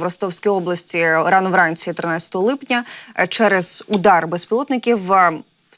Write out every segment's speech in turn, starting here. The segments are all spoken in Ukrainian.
в Ростовській області рано вранці 13 липня е, через удар безпілотників.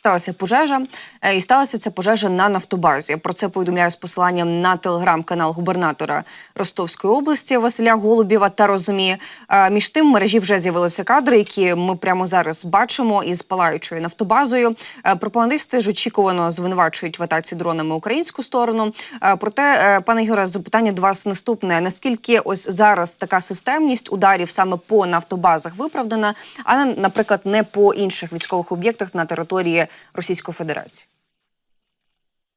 Сталася пожежа, е, і сталася ця пожежа на нафтобазі. Про це повідомляє з посиланням на телеграм-канал губернатора Ростовської області Василя Голубєва та Розумі. Е, Між тим в мережі вже з'явилися кадри, які ми прямо зараз бачимо із палаючою нафтобазою. Е, Пропагандисти ж очікувано звинувачують в атаці дронами українську сторону. Проте, пане Ігоре, запитання до вас наступне: наскільки ось зараз така системність ударів саме по нафтобазах виправдана, а наприклад, не по інших військових об'єктах на території Російської Федерації?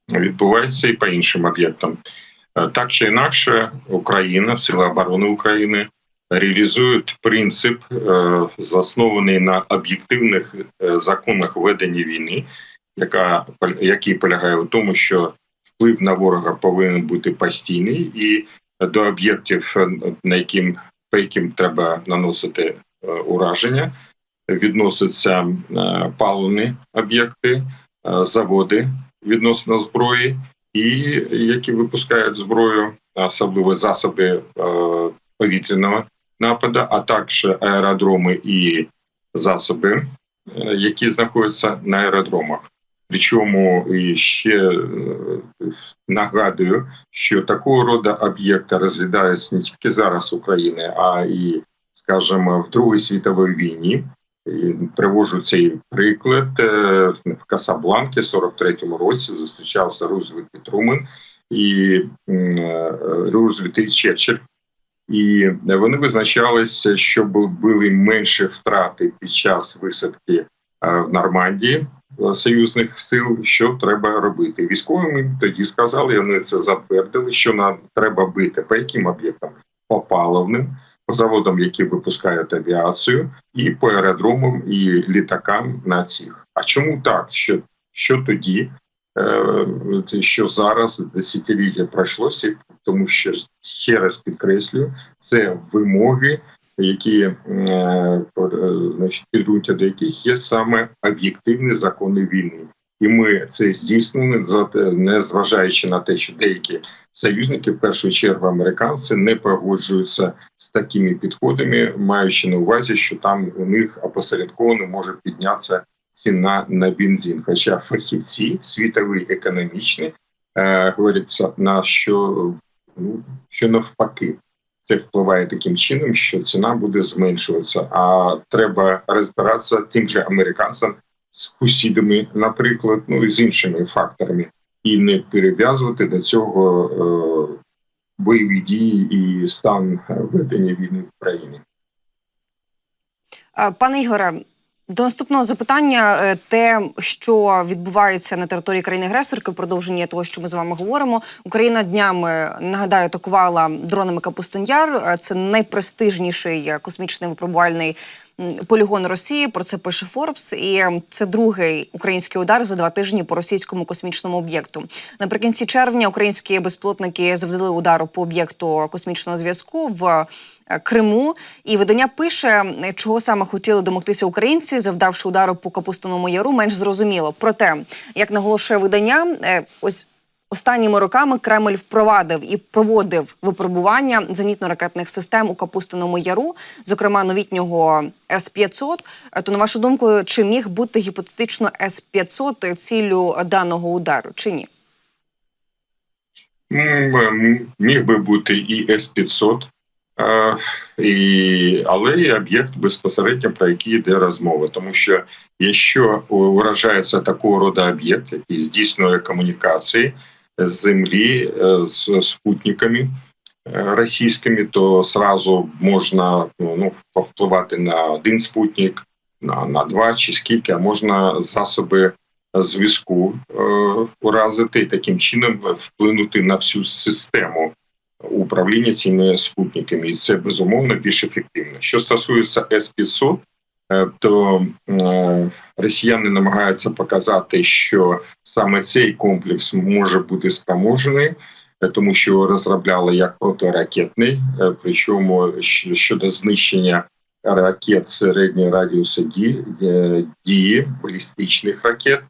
відбувається і по іншим об'єктам. Е, Так чи інакше, Україна, Сили оборони України реалізують принцип, е, заснований на об'єктивних е, законах ведення війни, яка який полягає у тому, що вплив на ворога повинен бути постійний, і до об'єктів, на яким по яким треба наносити ураження, відносяться е, паливні об'єкти, е, заводи відносно зброї, і які випускають зброю, особливо засоби е, повітряного нападу, а також аеродроми і засоби, які знаходяться на аеродромах. Причому ще нагадую, що такого роду об'єкти розглядаються не тільки зараз України, а і, скажімо, в Другій світовій війні. Привожу цей приклад Е, в Касабланці, 43-му році зустрічався Рузвельт і Трумен і е, Рузвельт і Черчилль. І вони визначалися, що були менші втрати під час висадки е, в Нормандії союзних сил, що треба робити. Військовим тоді сказали, вони це затвердили, що нам треба бити по яким об'єктам? По заводам, які випускають авіацію, і по аеродромам і літакам на цих. А чому так? Що, що тоді? Е, Що зараз десятиліття пройшлося, тому що ще раз підкреслюю, це вимоги, які е, е, значить, підґрунтя до яких є саме об'єктивні закони війни. І ми це здійснили, не зважаючи на те, що деякі союзники, в першу чергу американці, не погоджуються з такими підходами, маючи на увазі, що там у них опосередковано може піднятися ціна на бензин. Хоча фахівці світові економічні е, говорять на що, ну, що навпаки. Це впливає таким чином, що ціна буде зменшуватися. А треба розбиратися тим же американцям з сусідами, наприклад, ну і з іншими факторами, і не перев'язувати до цього е, бойові дії і стан ведення війни в Україні. Пане Ігоре, до наступного запитання, е, те, що відбувається на території країни-агресорки, в продовження того, що ми з вами говоримо, Україна днями нагадаю атакувала дронами Капустин-Яр. Е, Це найпрестижніший е, космічний випробувальний полігон Росії. Про це пише Форбс. І це другий український удар за два тижні по російському космічному об'єкту. Наприкінці червня українські безпілотники завдали удару по об'єкту космічного зв'язку в Криму. І видання пише, е, чого саме хотіли домогтися українці, завдавши удару по Капустиному Яру, менш зрозуміло. Проте, як наголошує видання, е, ось. Останніми роками Кремль впровадив і проводив випробування зенітно-ракетних систем у Капустиному Яру, зокрема новітнього С-500. Е, То на вашу думку, чи міг бути гіпотетично С-500 ціллю даного удару, чи ні? Міг би бути і С-500, е, і, але і об'єкт безпосередньо про який йде розмова. Тому що якщо вражається такого роду об'єкт, який здійснює комунікації з землі е, з спутниками е, російськими, то сразу можна ну, повпливати на один спутник, на, на два чи скільки, а можна засоби зв'язку е, уразити і таким чином вплинути на всю систему управління цими спутниками, і це безумовно більш ефективно. Що стосується С-500, е, то е, росіяни намагаються показати, що саме цей комплекс може бути спроможений. е, Тому що його розробляли як протиракетний, причому щодо знищення ракет середнього радіуса дії, балістичних ракет,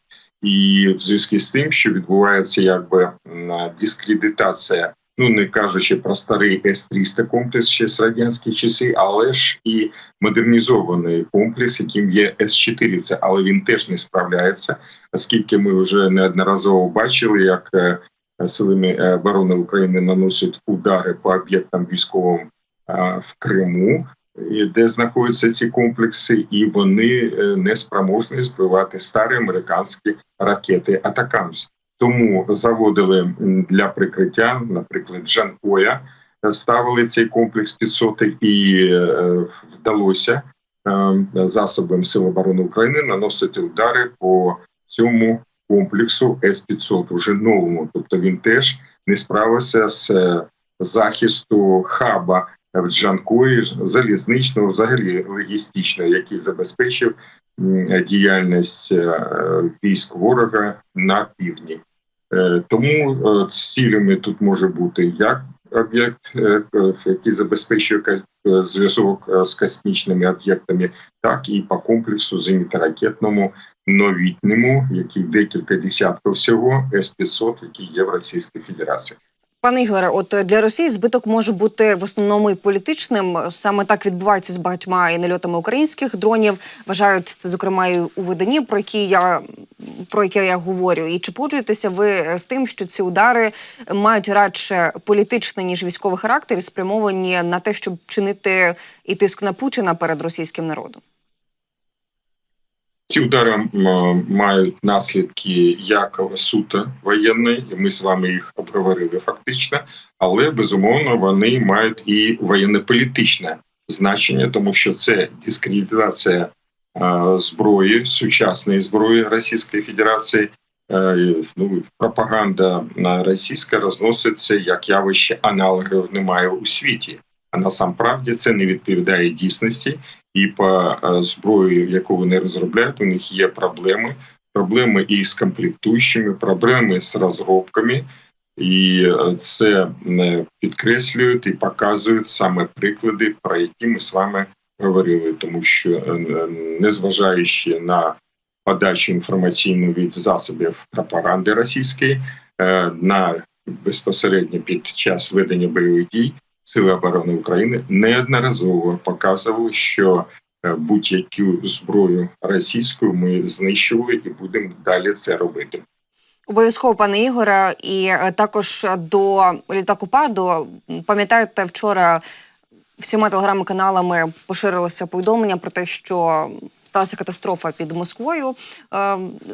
і в зв'язку з тим, що відбувається якби дискредитація Ну не кажучи про старий С-300 комплекс ще з радянські часи, але ж і модернізований комплекс, яким є С-400, але він теж не справляється, оскільки ми вже неодноразово бачили, як е, силами оборони України наносять удари по об'єктам військовим е, в Криму. Де знаходяться ці комплекси, і вони не спроможні збивати старі американські ракети Атакамс. Тому заводили для прикриття, наприклад, Джанкоя ставили цей комплекс 500 і е, вдалося е, засобам Сил оборони України наносити удари по цьому комплексу С 500 уже новому. Тобто він теж не справився з захисту хаба в Джанкої залізничного, взагалі логістичного, який забезпечив діяльність е, військ ворога на півдні. Е, тому е, цілями тут може бути як об'єкт, який забезпечує зв'язок з космічними об'єктами, так і по комплексу зенітно-ракетному новітньому, який декілька десятків всього С-500, який є в Російській Федерації. Пане Ігоре, от для Росії збиток може бути в основному і політичним. Саме так відбувається з багатьма і нальотами українських дронів. Вважають це, зокрема, і у виданні, про які я про яке я говорю. І чи погоджуєтеся ви з тим, що ці удари мають радше політичний ніж військовий характер, і спрямовані на те, щоб чинити і тиск на Путіна перед російським народом? Ці удари мають наслідки як суто воєнної, і ми з вами їх обговорили фактично, але безумовно вони мають і воєнно-політичне значення, тому що це дискредитація зброї, сучасної зброї Російської Федерації. Ну, пропаганда російська розноситься як явище аналогів немає у світі. А насамправді це не відповідає дійсності, і по зброї, яку вони розробляють, у них є проблеми. Проблеми і з комплектуючими, проблеми з розробками, і це підкреслюють і показують саме приклади, про які ми з вами говорили, тому що незважаючи на подачу інформаційну від засобів пропаганди російської, на безпосередньо під час ведення бойових дій. Сили оборони України неодноразово показували, що будь-яку зброю російську ми знищували і будемо далі це робити. Обов'язково, пане Ігоре, і також до літаку паду пам'ятаєте, вчора всіма телеграм-каналами поширилося повідомлення про те, що сталася катастрофа під Москвою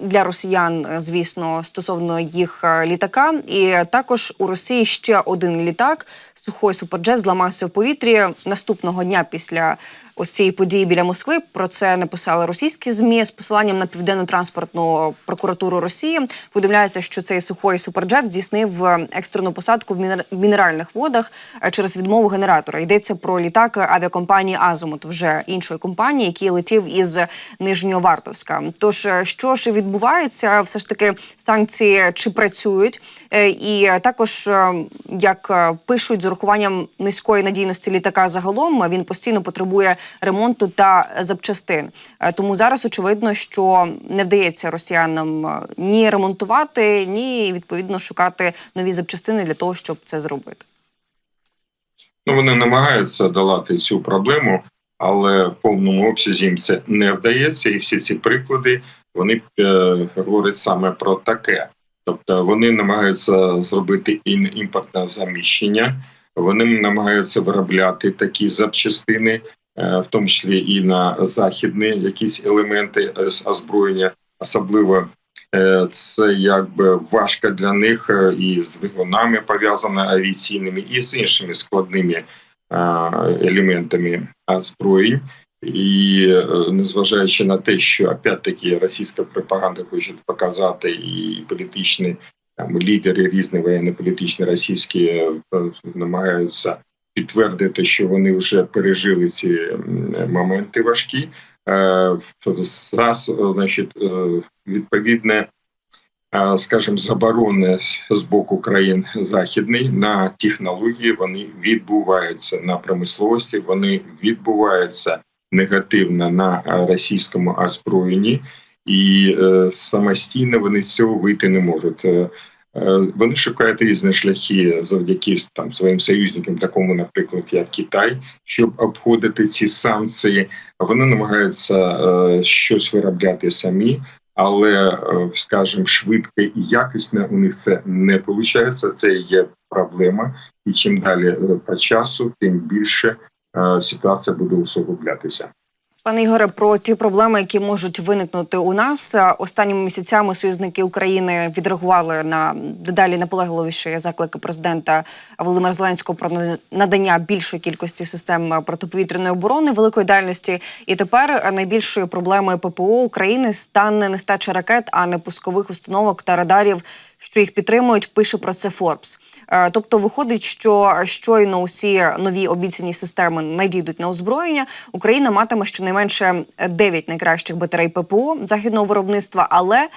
для росіян, звісно, стосовно їх літака. І також у Росії ще один літак сухой суперджет зламався в повітрі наступного дня після ось цієї події біля Москви. Про це написали російські змі з посиланням на південну транспортну прокуратуру Росії. Повідомляється, що цей сухой суперджет здійснив екстрену посадку в мінеральних водах через відмову генератора. Йдеться про літак авіакомпанії Азомут, вже іншої компанії, який летів із Нижньовартовська. Тож що ж відбувається, все ж таки санкції чи працюють, і також як пишуть з урахуванням низької надійності літака, загалом він постійно потребує ремонту та запчастин. Тому зараз очевидно, що не вдається росіянам ні ремонтувати, ні відповідно шукати нові запчастини для того, щоб це зробити. Ну вони намагаються долати цю проблему, але в повному обсязі їм це не вдається, і всі ці приклади вони е, говорять саме про таке. Тобто вони намагаються зробити імпортне заміщення, вони намагаються виробляти такі запчастини, в тому числі і на західні якісь елементи озброєння, особливо це якби важко для них і з двигунами пов'язано авіаційними, і з іншими складними елементами озброєнь. І незважаючи на те, що опять-таки російська пропаганда хоче показати і політичні там лідери різні воєнно-політичні російські намагаються підтвердити, що вони вже пережили ці моменти важкі. Зараз, значить, відповідне, скажімо, заборони з боку країн західний на технології вони відбуваються на промисловості, вони відбуваються негативно на російському озброєнні, і самостійно вони з цього вийти не можуть. Е, Вони шукають різні шляхи завдяки там своїм союзникам, такому, наприклад, як Китай, щоб обходити ці санкції. Вони намагаються е, щось виробляти самі, але, е, скажімо, швидко і якісно у них це не виходить. Це є проблема, і чим далі по часу, тим більше ситуація буде усугублятися. Пане Ігоре, про ті проблеми, які можуть виникнути у нас Е, останніми місяцями союзники України відреагували на дедалі наполегливіші заклики президента Володимира Зеленського про надання більшої кількості систем протиповітряної оборони великої дальності. І тепер найбільшою проблемою ППО України стане нестача ракет, а не пускових установок та радарів, що їх підтримують. Пише про це Форбс. Е, Тобто, виходить, що щойно усі нові обіцяні системи надійдуть на озброєння. Україна матиме щонайменше 9 найкращих батарей ППО західного виробництва, але е,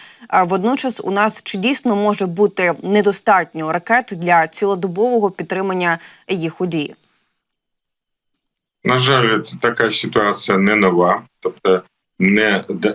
водночас у нас чи дійсно може бути недостатньо ракет для цілодобового підтримання їх у дії? На жаль, така ситуація не нова, тобто не е,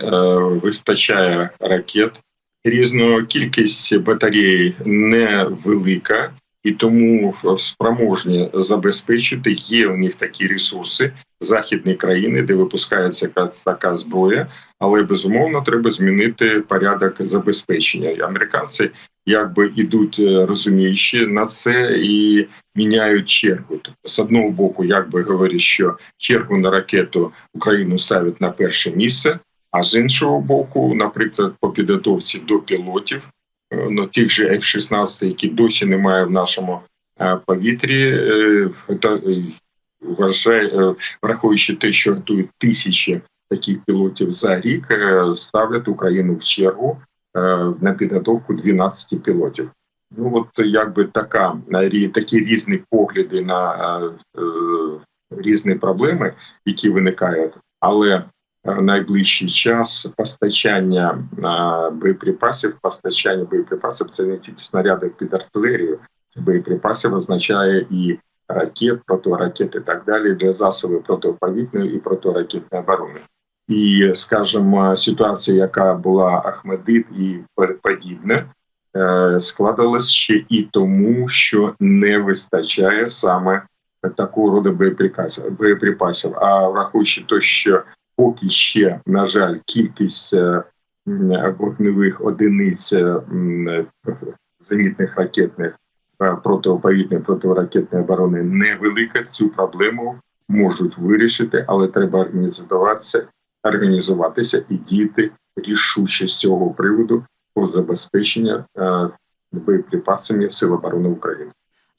вистачає ракет. Різного кількість батарей невелика, і тому спроможні забезпечити. Є у них такі ресурси, західні країни, де випускається ка- така зброя, але безумовно треба змінити порядок забезпечення. Американці якби ідуть е, розуміючи на це і міняють чергу. Тобто, з одного боку, якби говорять, що чергу на ракету Україну ставить на перше місце. А з іншого боку, наприклад, по підготовці до пілотів, е, ну тих же F-16, які досі немає в нашому е, повітрі, е, та, вважає, враховуючи те, що готують тисячі таких пілотів за рік, ставлять Україну в чергу на підготовку 12 пілотів. Ну от якби така такі різні погляди на різні проблеми, які виникають, але найближчий час постачання боєприпасів, постачання боєприпасів це не тільки снаряди під артилерію, це боєприпасів означає і ракет, протиракет і так далі для засобів протиповітної і протиракетної оборони. І, скажімо, ситуація, яка була Ахмедит і подібне, е, складалась ще і тому, що не вистачає саме такого роду боєприпасів. боєприпасів. А враховуючи те, що поки ще, на жаль, кількість е, вогневих одиниць е, зенітних ракетних е, протиракетної оборони невелика, цю проблему можуть вирішити, але треба організуватися, організуватися і діяти рішуче з цього приводу по забезпечення боєприпасами Сил оборони України.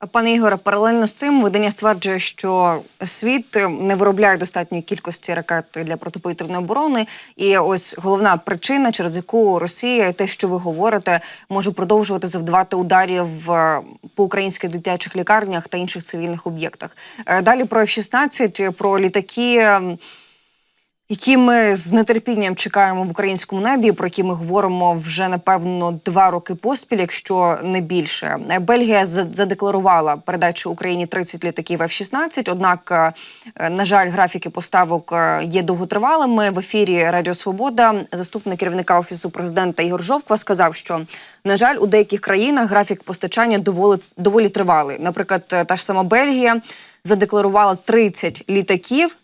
Пане Ігоре, паралельно з цим видання стверджує, що світ не виробляє достатньої кількості ракет для протиповітряної оборони. І ось головна причина, через яку Росія, те, що ви говорите, може продовжувати завдавати ударів е, по українських дитячих лікарнях та інших цивільних об'єктах. Е, Далі про F-16, про літаки. Які ми з нетерпінням чекаємо в українському небі, про які ми говоримо вже напевно два роки поспіль, якщо не більше. Е, Бельгія за- задекларувала передачу Україні 30 літаків F-16, Однак, е, на жаль, графіки поставок е, є довготривалими. В ефірі Радіо Свобода заступник керівника офісу президента Ігор Жовква сказав, що на жаль, у деяких країнах графік постачання доволі доволі тривалий. Наприклад, е, та ж сама Бельгія задекларувала 30 літаків.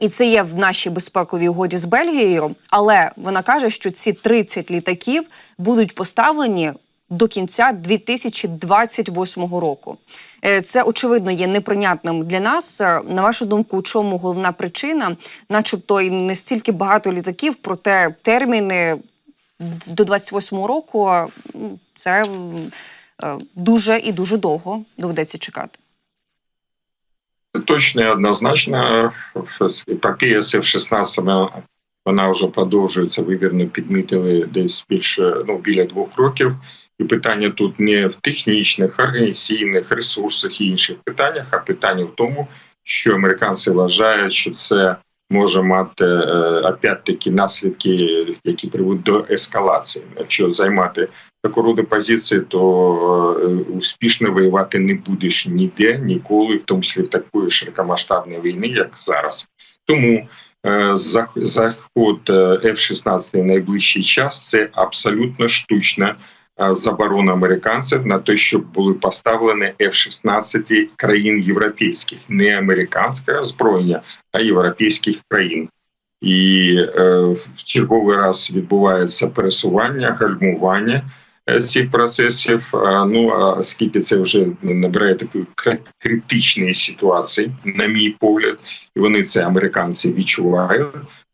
І це є в нашій безпековій угоді з Бельгією. Але вона каже, що ці 30 літаків будуть поставлені до кінця 2028 року. Е, Це очевидно є неприйнятним для нас. Е, На вашу думку, у чому головна причина? Начебто і не стільки багато літаків, проте терміни до 28 року це е, дуже і дуже довго доведеться чекати. Точно і однозначно. епопія з F-16 вона- вона вже продовжується. Ви вірно підмітили десь більше ну біля двох років. І питання тут не в технічних, організаційних ресурсах і інших питаннях, а питання в тому, що американці вважають, що це може мати е, опять-таки наслідки, які приведуть до ескалації. Якщо займати таку роду позиції, то е, успішно воювати не будеш ніде, ніколи, в тому числі в такої широкомасштабної війни, як зараз. Тому е, заход е, F-16 в найближчий час це абсолютно штучна е, американців на те, щоб були поставлені F-16 країн європейських, не американське озброєння, а європейських країн. І е, в черговий раз відбувається пересування, гальмування е, цих процесів. Ну а скільки це вже набирає такої критичної ситуації, на мій погляд, і вони це американці відчувають.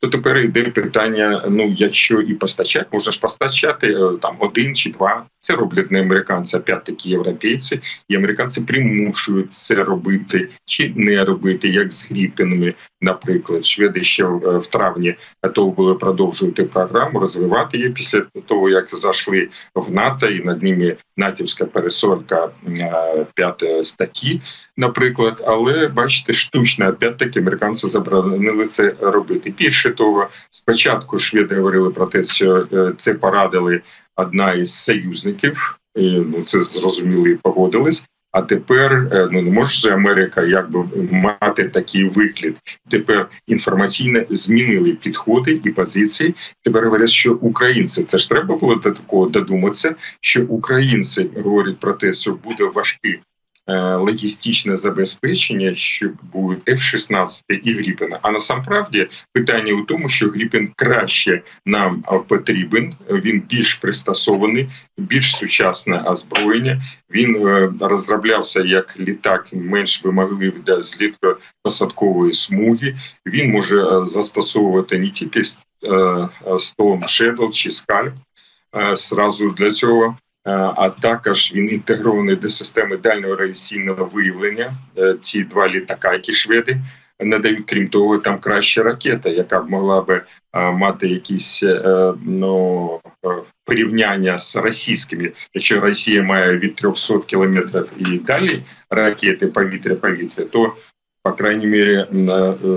То тепер йде питання: ну якщо і постачати, можна ж постачати е, там один чи два. Це роблять не американці, а п'ять-таки європейці, і американці примушують це робити чи не робити, як з Гріпінами, наприклад. Шведи ще в в травні готові були продовжувати програму, розвивати її після того, як зайшли в НАТО, і над ними натівська пересолька е, п'ятої статті, наприклад. Але бачите, штучно опять-таки американці заборонили це робити. Більше того, спочатку шведи говорили про те, що е, це порадили одна із союзників. І, ну це зрозуміли і погодились. А тепер е, ну не може же Америка якби мати такий вигляд. Тепер інформаційно змінили підходи і позиції. Тепер говорять, що українці це ж треба було до такого додуматися, що українці говорять про те, що буде важкі е, логістичне забезпечення, що будуть F-16 і Гріпена. А насамправді питання у тому, що Гріпен краще нам е, потрібен. Він більш пристосований, більш сучасне озброєння. Він е, розроблявся як літак менш вимогливий для злітко-посадкової смуги. Він може е, застосовувати не тільки е, е, Storm Shadow чи е, зразу для цього. А також він інтегрований до системи дальнього радіаційного виявлення. Е, Ці два літака, які шведи надають. Крім того, там краща ракета, яка б могла би мати якісь е, ну, е, порівняння з російськими. Якщо Росія має від 300 кілометрів і далі ракети повітря-повітря, то по крайній мірі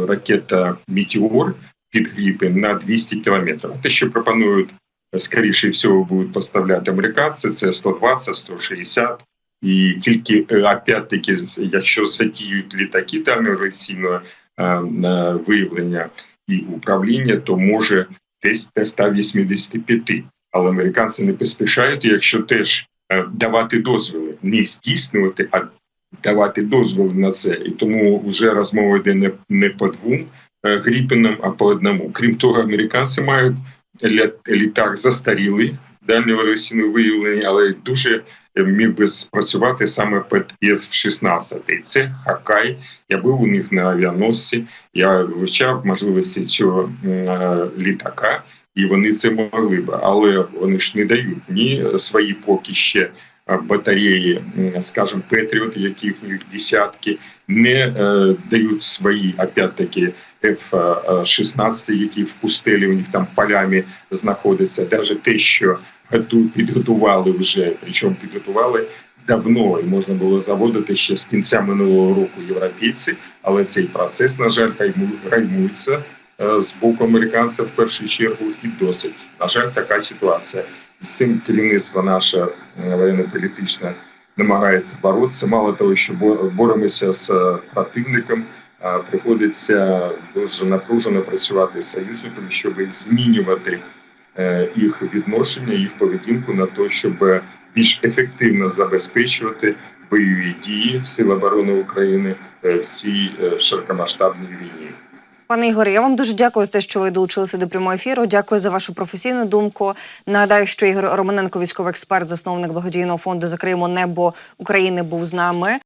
ракета Мітеор під Гріпен на 200 кілометрів. Те, що пропонують скоріше всього будуть поставляти американці, це 120, 160. І тільки опять-таки, якщо задіють літаки дальнього радіаційного е, виявлення і управління, то може десь до 185. Але американці не поспішають, якщо теж е, давати дозволи, не здійснювати, а давати дозволи на це. І тому вже розмова йде не, по двом е, гріпенам, а по одному. Крім того, американці мають літак застарілий дальнього виявлення, але дуже е, міг би спрацювати саме під F-16. Це Хакай. Я був у них на авіаносці. Я вивчав можливості цього е, літака, і вони це могли б, але вони ж не дають ні свої поки ще е, батареї, м, скажімо, Петріот, яких десятки, не е, дають свої, опять-таки, F-16, які в пустелі у них там полями знаходяться. Навіть те, що готу- підготували вже, причому підготували давно, і можна було заводити ще з кінця минулого року європейці, але цей процес, на жаль, гальмується е, з боку американців в першу чергу і досить. На жаль, така ситуація. Цим керівництво наше воєнно-політичне намагається боротися. Мало того, що бо- боремося з е, противником, приходиться дуже напружено працювати з союзниками, щоб змінювати е, їх відношення, їх поведінку на те, щоб більш ефективно забезпечувати бойові дії Сил оборони України е, в цій широкомасштабній війні. Пане Ігоре, я вам дуже дякую за те, що ви долучилися до прямого ефіру. Дякую за вашу професійну думку. Нагадаю, що Ігор Романенко, військовий експерт, засновник благодійного фонду Закриємо небо України, був з нами.